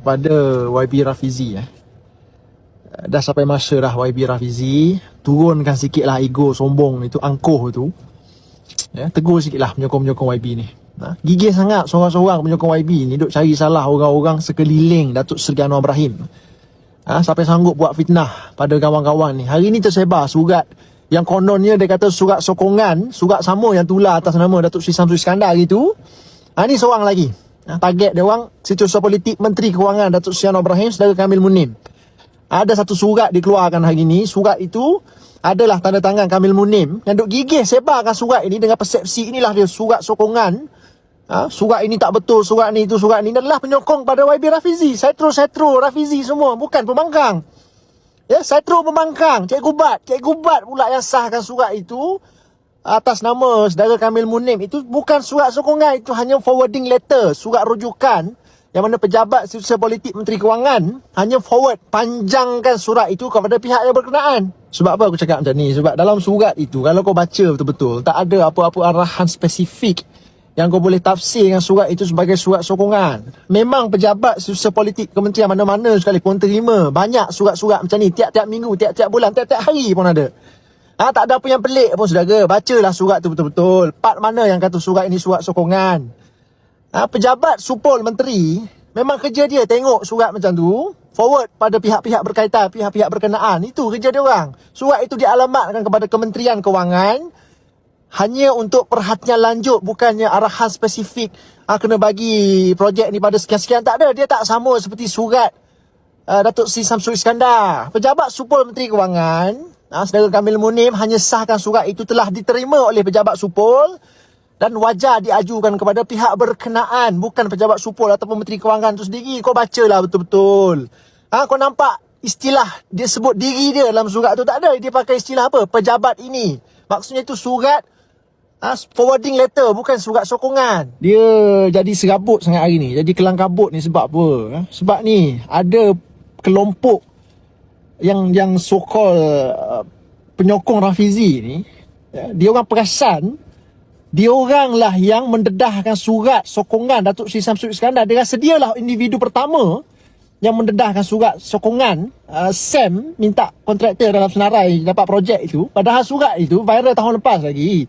pada YB Rafizi eh. Dah sampai masa dah YB Rafizi turunkan sikit lah ego sombong itu angkuh tu. Ya, tegur sikit lah penyokong-penyokong YB ni. Ha? Gigih sangat seorang-seorang penyokong YB ni duk cari salah orang-orang sekeliling Datuk Seri Anwar Ibrahim. Ha, sampai sanggup buat fitnah pada kawan-kawan ni. Hari ni tersebar surat yang kononnya dia kata surat sokongan, surat sama yang tular atas nama Datuk Seri Samsul Iskandar gitu. Ha, ni seorang lagi. Target dia orang situasi politik Menteri Kewangan Datuk Anwar Ibrahim saudara Kamil Munim. Ada satu surat dikeluarkan hari ini. Surat itu adalah tanda tangan Kamil Munim yang duk gigih sebarkan surat ini dengan persepsi inilah dia surat sokongan. Ha, surat ini tak betul, surat ni itu, surat ni adalah penyokong pada YB Rafizi. Setro-setro Rafizi semua, bukan pembangkang. Ya, setro pembangkang. Cikgu Bat, Cikgu Bat pula yang sahkan surat itu atas nama saudara Kamil Munim. Itu bukan surat sokongan, itu hanya forwarding letter, surat rujukan yang mana pejabat institusi politik Menteri Kewangan hanya forward panjangkan surat itu kepada pihak yang berkenaan. Sebab apa aku cakap macam ni? Sebab dalam surat itu kalau kau baca betul-betul tak ada apa-apa arahan spesifik yang kau boleh tafsir dengan surat itu sebagai surat sokongan. Memang pejabat institusi politik kementerian mana-mana sekalipun terima banyak surat-surat macam ni tiap-tiap minggu, tiap-tiap bulan, tiap-tiap hari pun ada. Ha, tak ada apa yang pelik pun saudara. Bacalah surat tu betul-betul. Part mana yang kata surat ini surat sokongan. Ha, pejabat supol menteri memang kerja dia tengok surat macam tu forward pada pihak-pihak berkaitan, pihak-pihak berkenaan. Itu kerja dia orang. Surat itu dialamatkan kepada Kementerian Kewangan hanya untuk perhatian lanjut bukannya arahan spesifik ha, kena bagi projek ni pada sekian-sekian tak ada. Dia tak sama seperti surat uh, Datuk Sri Samsul Iskandar. Pejabat supol Menteri Kewangan, ha, saudara Kamil Munim hanya sahkan surat itu telah diterima oleh pejabat supol dan wajar diajukan kepada pihak berkenaan bukan pejabat supol ataupun menteri kewangan tu sendiri. Kau bacalah betul-betul. Ha kau nampak istilah dia sebut diri dia dalam surat tu? Tak ada. Dia pakai istilah apa? Pejabat ini. Maksudnya itu surat ha, forwarding letter bukan surat sokongan. Dia jadi serabut sangat hari ni. Jadi kelang kabut ni sebab apa? Ha? sebab ni ada kelompok yang yang so called uh, penyokong Rafizi ni ya, dia orang perasan dioranglah yang mendedahkan surat sokongan Datuk Seri Samsul Iskandar. Dia rasa dialah individu pertama yang mendedahkan surat sokongan uh, Sam minta kontraktor dalam senarai dapat projek itu. Padahal surat itu viral tahun lepas lagi.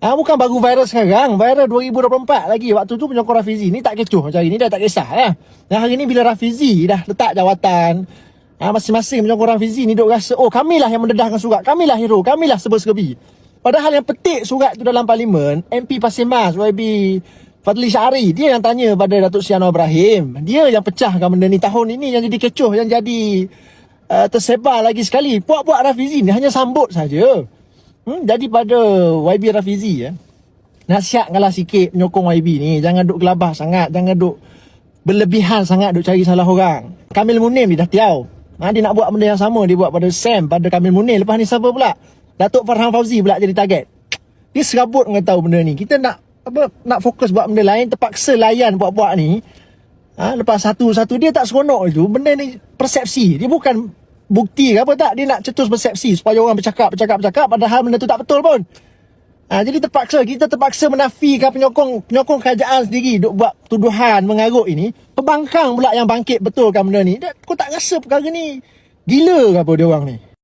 Ah bukan baru viral sekarang, viral 2024 lagi. Waktu tu penyokong Rafizi ni tak kecoh macam ini dah tak kisah lah. Dan hari ni bila Rafizi dah letak jawatan, ah masing-masing penyokong Rafizi ni duk rasa, oh kamilah yang mendedahkan surat, kamilah hero, kamilah sebab-sebi. Padahal yang petik surat tu dalam parlimen, MP Pasir Mas, YB Fadli Syari, dia yang tanya pada Datuk Sri Anwar Ibrahim. Dia yang pecahkan benda ni tahun ini yang jadi kecoh, yang jadi uh, tersebar lagi sekali. Puak-puak Rafizi ni hanya sambut saja. Hmm, jadi pada YB Rafizi ya. Nasihatkanlah sikit penyokong YB ni, jangan duk gelabah sangat, jangan duk berlebihan sangat duk cari salah orang. Kamil Munim ni dah tiau. Ha, dia nak buat benda yang sama, dia buat pada Sam, pada Kamil Munim. Lepas ni siapa pula? Datuk Farhan Fauzi pula jadi target. Dia serabut dengan tahu benda ni. Kita nak apa nak fokus buat benda lain terpaksa layan buat-buat ni. Ha, lepas satu-satu dia tak seronok itu. Benda ni persepsi. Dia bukan bukti ke apa tak. Dia nak cetus persepsi supaya orang bercakap, bercakap, bercakap padahal benda tu tak betul pun. Ha, jadi terpaksa kita terpaksa menafikan penyokong penyokong kerajaan sendiri duk buat tuduhan mengarut ini. Pembangkang pula yang bangkit betulkan benda ni. Kau tak rasa perkara ni gila ke apa dia orang ni?